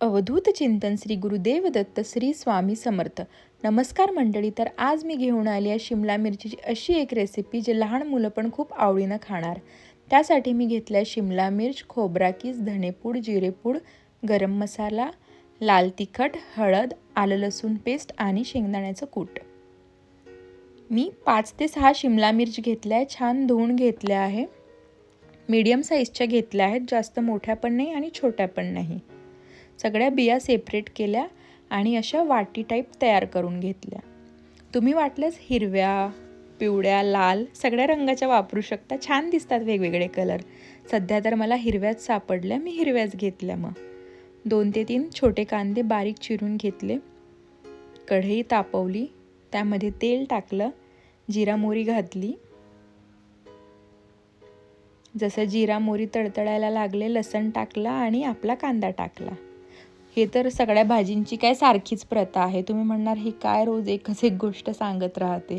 अवधूत चिंतन श्री गुरुदेव दत्त श्री स्वामी समर्थ. नमस्कार मंडळी तर आज मी घेऊन आली आहे शिमला मिरचीची अशी एक रेसिपी जे लहान मुलं पण खूप आवडीनं खाणार. त्यासाठी मी घेतलं आहे शिमला मिर्च खोबरा कीस धणेपूड जिरेपूड गरम मसाला लाल तिखट हळद आलं लसूण पेस्ट आणि शेंगदाण्याचं कूट. मी पाच ते सहा शिमला मिर्च घेतल्या आहे छान धुवून घेतल्या आहे. मीडियम साईजच्या घेतल्या आहेत जास्त मोठ्या पण नाही आणि छोट्या पण नाही. सगळ्या बिया सेपरेट केल्या आणि अशा वाटी टाईप तयार करून घेतल्या. तुम्ही वाटल्यास हिरव्या पिवळ्या लाल सगळ्या रंगाच्या वापरू शकता. छान दिसतात वेगवेगळे कलर सध्या तर मला हिरव्याच सापडल्या मी हिरव्याच घेतल्या मग. दोन ते तीन छोटे कांदे बारीक चिरून घेतले. कढई तापवली. त्यामध्ये तेल टाकलं. जिरा मोरी घातली. जसं जिरा मोरी तडतडायला लागले लसण टाकला आणि आपला कांदा टाकला. हे तर सगळ्या भाजींची काय सारखीच प्रथा आहे. तुम्ही म्हणणार ही काय रोज एकच एक गोष्ट सांगत राहते.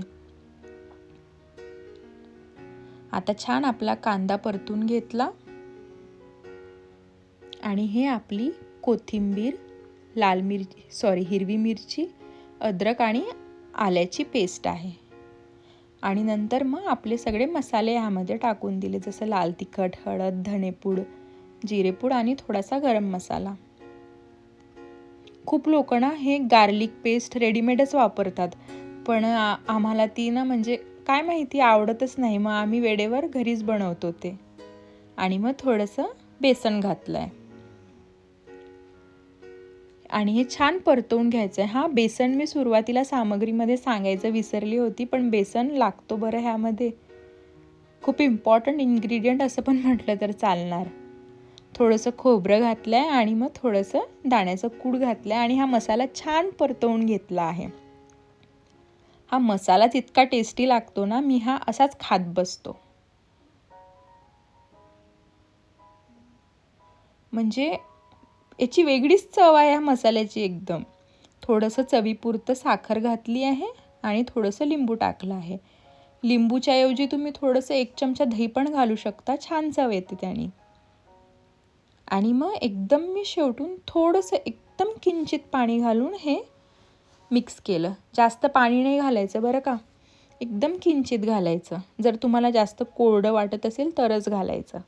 आता छान आपला कांदा परतून घेतला. आणि हे आपली कोथिंबीर लाल मिरची सॉरी हिरवी मिरची अद्रक आणि आल्याची पेस्ट आहे. आणि नंतर मग आपले सगळे मसाले ह्यामध्ये टाकून दिले जसं लाल तिखट हळद धणेपूड जिरेपूड आणि थोडासा गरम मसाला. खूप लोक ना हे गार्लिक पेस्ट रेडीमेडच वापरतात. पण आम्हाला ती ना म्हणजे काय माहिती आवडतच नाही. मग आम्ही वेळेवर घरीच बनवतो ते. आणि मग थोडंसं बेसन घातलं आहे आणि हे छान परतवून घ्यायचं आहे हां बेसन मी सुरुवातीला सामग्रीमध्ये सांगायचं विसरली होती पण बेसन लागतो बरं ह्यामध्ये. खूप इम्पॉर्टंट इन्ग्रेडियंट असं पण म्हटलं तर चालणार. थोडंसं खोबरं घातलं आहे आणि मग थोडंसं दाण्याचं कूड घातलं आहे आणि हा मसाला छान परतवून घेतला आहे. हा मसालाच इतका टेस्टी लागतो ना मी हा असाच खात बसतो. म्हणजे याची वेगळीच चव आहे ह्या मसाल्याची एकदम. थोडंसं चवीपुरतं साखर घातली आहे आणि थोडंसं लिंबू टाकलं आहे. लिंबूच्याऐवजी तुम्ही थोडंसं एक चमचा दही पण घालू शकता छान चव येते त्याने. आणि मग एकदम मी शेवटून थोडंसं एकदम किंचित पाणी घालून हे मिक्स केलं. जास्त पाणी नाही घालायचं बरं का. एकदम किंचित घालायचं. जर तुम्हाला जास्त कोरडं वाटत असेल तरच घालायचं.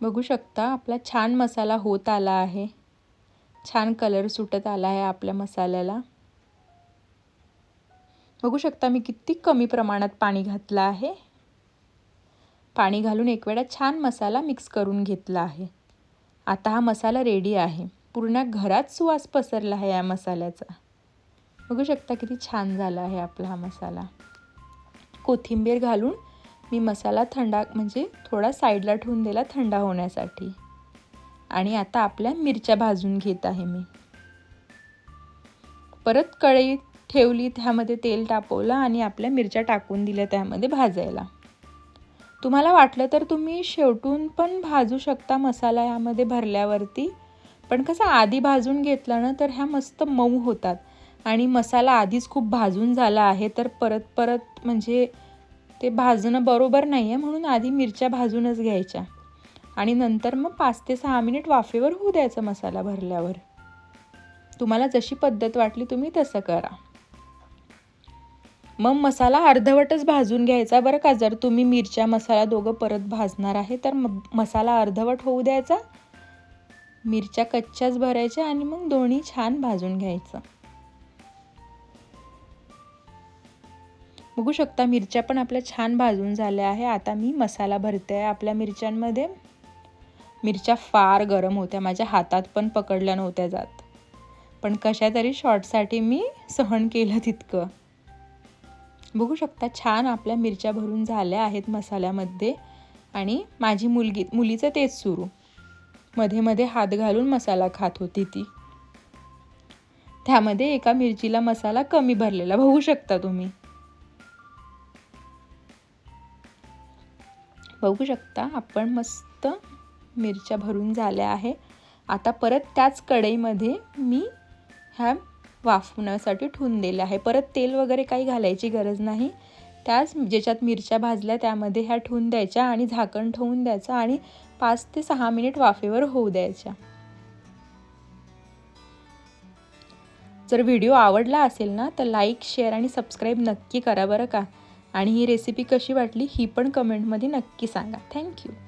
बघू शकता आपला छान मसाला होत आला आहे. छान कलर सुटत आला आहे आपल्या मसाल्याला. बघू शकता मी किती कमी प्रमाणात पाणी घातलं आहे. पाणी घालून एक वेळा छान मसाला मिक्स करून घेतला आहे. आता हा मसाला रेडी आहे. पूर्ण घरात सुवास पसरला आहे या मसाल्याचा. बघू शकता किती छान झाला आहे आपला हा मसाला. कोथिंबीर घालून मी मसाला थंडा म्हणजे थोडा साईडला ठेवून दिला थंडा होण्यासाठी. आणि आता आपल्या मिरच्या भाजून घेत आहे मी. परत कढईत ठेवली त्यामध्ये तेल तापवलं आणि आपल्या मिरच्या टाकून दिल्या त्यामध्ये भाजायला. तुम्हाला वाटलं तर तुम्ही शेवटून पण भाजू शकता मसाला ह्यामध्ये भरल्यावरती. पण कसं आधी भाजून घेतलं ना तर ह्या मस्त मऊ होतात. आणि मसाला आधीच खूप भाजून झाला आहे तर परत परत म्हणजे ते भाजणं बरोबर नाही आहे म्हणून आधी मिरच्या भाजूनच घ्यायच्या. आणि नंतर मग पाच ते सहा मिनिट वाफेवर होऊ द्यायचा मसाला भरल्यावर. तुम्हाला जशी पद्धत वाटली तुम्ही तसं करा. मग मसाला अर्धवटच भाजून घ्यायचा. बरं का जर तुम्ही मिरच्या मसाला दोघं परत भाजणार आहे तर मसाला अर्धवट होऊ द्यायचा. मिरच्या कच्च्याच भरायच्या आणि मग दोन्ही छान भाजून घ्यायचं. बघू शकता मिरच्या पण आपल्या छान भाजून झाल्या आहे. आता मी मसाला भरते आहे आपल्या मिरच्यांमध्ये. मिरच्या फार गरम होत्या. माझ्या हातात पण पकडल्या नव्हत्या जात. पण कशा तरी शॉर्टसाठी मी सहन केलं तितकं. बघू शकता छान आपल्या मिरच्या भरून झाल्या आहेत मसाल्यामध्ये आणि माझी मुलगी मुलीचं तेच सुरू. मध्ये मध्ये हात घालून मसाला खात होती ती. त्यामध्ये एका मिरचीला मसाला कमी भरलेला. बघू शकता तुम्ही. बघू शकता आपण मस्त मिरच्या भरून झाल्या आहे. आता परत त्याच कढईमध्ये मी ह्या वाफवण्यासाठी ठेवून दिले आहे. परत तेल वगैरे काही घालायची गरज नाही. त्याच ज्याच्यात मिरच्या भाजल्या त्यामध्ये ह्या ठेवून द्यायच्या आणि झाकण ठेवून द्यायचं आणि पाच ते सहा मिनिट वाफेवर होऊ द्यायच्या. जर व्हिडिओ आवडला असेल ना तर लाईक शेअर आणि सबस्क्राईब नक्की करा बरं का. आणि ही रेसिपी कशी वाटली ही पण कमेंटमध्ये नक्की सांगा. थँक्यू.